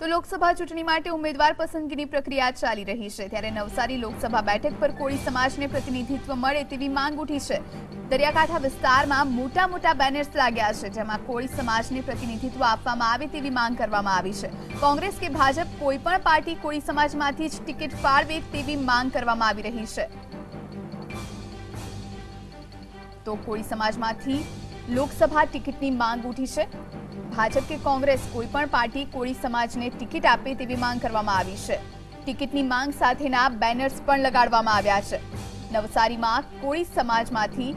તો લોકસભા ચૂંટણી માટે ઉમેદવાર પસંદગીની પ્રક્રિયા ચાલી રહી છે. ત્યારે નવસારી લોકસભા બેઠક પર કોળી સમાજને પ્રતિનિધિત્વ મળે તેવી માંગ ઉઠી છે. દરિયાકાંઠા વિસ્તારમાં મોટા મોટા બેનર્સ લાગ્યા છે, જેમાં કોળી સમાજને પ્રતિનિધિત્વ આપવામાં આવે તેવી માંગ કરવામાં આવી છે. કોંગ્રેસ કે ભાજપ કોઈ પણ પાર્ટી કોળી સમાજમાંથી જ ટિકિટ ફાળવે તેવી માંગ કરવામાં આવી રહી છે. તો કોળી સમાજમાંથી લોકસભા ટિકિટની માંગ ઉઠી છે. ભાજપ કે કોંગ્રેસ કોઈ પણ પાર્ટી કોળી સમાજને ટિકિટ આપે તેવી માંગ કરવામાં આવી છે. ટિકિટની માંગ સાથેના બેનર્સ પણ લગાડવામાં આવ્યા છે. નવસારીમાં કોળી સમાજમાંથી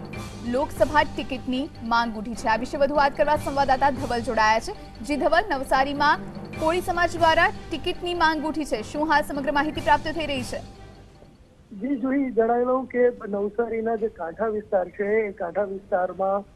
લોકસભા ટિકિટની માંગ ઉઠી છે. આ વિશે વધુ વાત કરવા સંવાદદાતા ધવલ જોડાયા છે. જી ધવલ, નવસારીમાં કોળી સમાજ દ્વારા ટિકિટની માંગ ઉઠી છે. શું હાલ સમગ્ર માહિતી પ્રાપ્ત થઈ રહી છે? જી જોઈ જણાવેલું કે નવસારીના જે કાંઠા વિસ્તાર છે, એ કાંઠા વિસ્તારમાં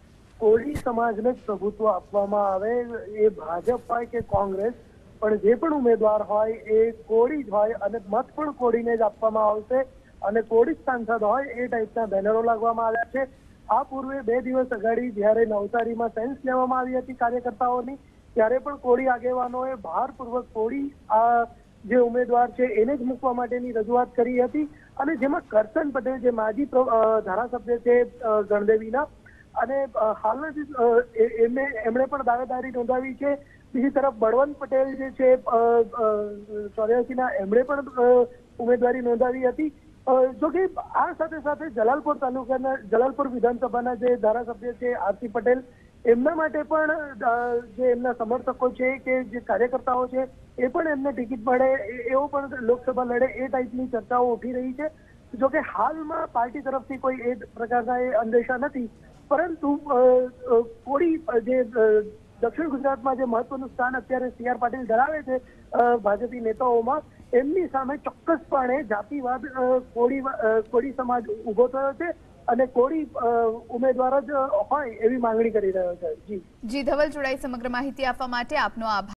કોળી સમાજને જ પ્રભુત્વ આપવામાં આવે એ ભાજપ હોય કે કોંગ્રેસ, પણ જે પણ ઉમેદવાર હોય એ કોળી જ હોય અને મત પણ કોળીને જ આપવામાં આવશે અને કોળી જ સાંસદ હોય એ ટાઈપના બેનરો લાગવામાં આવ્યા છે. આ પૂર્વે બે દિવસ અગાડી જ્યારે નવસારીમાં સેન્સ લેવામાં આવી હતી કાર્યકર્તાઓની, ત્યારે પણ કોળી આગેવાનોએ ભારપૂર્વક કોળી આ જે ઉમેદવાર છે એને જ મૂકવા માટેની રજૂઆત કરી હતી અને જેમાં કરશન પટેલ જે માજી ધારાસભ્ય છે ગણદેવીના અને હાલના જે એમને, એમણે પણ દાવેદારી નોંધાવી છે. બીજી તરફ બળવંત પટેલ જે છે ચોર્યાસીના, એમણે પણ ઉમેદવારી નોંધાવી હતી. જોકે આ સાથે સાથે જલાલપુર તાલુકાના, જલાલપુર વિધાનસભાના જે ધારાસભ્ય છે આરસી પટેલ, એમના માટે પણ જે એમના સમર્થકો છે કે જે કાર્યકર્તાઓ છે, એ પણ એમને ટિકિટ મળે. એવો પણ લોકસભા લડે એ ટાઈપની ચર્ચાઓ ઉઠી રહી છે. જો કે હાલમાં પાર્ટી તરફથી કોઈ એ પ્રકારના એ અંદેશા નથી. પરંતુ અ, જે દક્ષિણ ગુજરાતમાં જે મહત્વનું સ્થાન અત્યારે સી આર પાટીલ ધરાવે છે ભાજપી નેતાઓમાં એમની સામે ચોક્કસપણે જાતિવાદ કોળી કોળી સમાજ ઊભો થયો છે અને કોળી ઉમેદવાર જ હોય એવી માંગણી કરી રહ્યો છે. જી. જી ધવલ જોડાઈ સમગ્ર માહિતી આપવા માટે આપનો આભાર.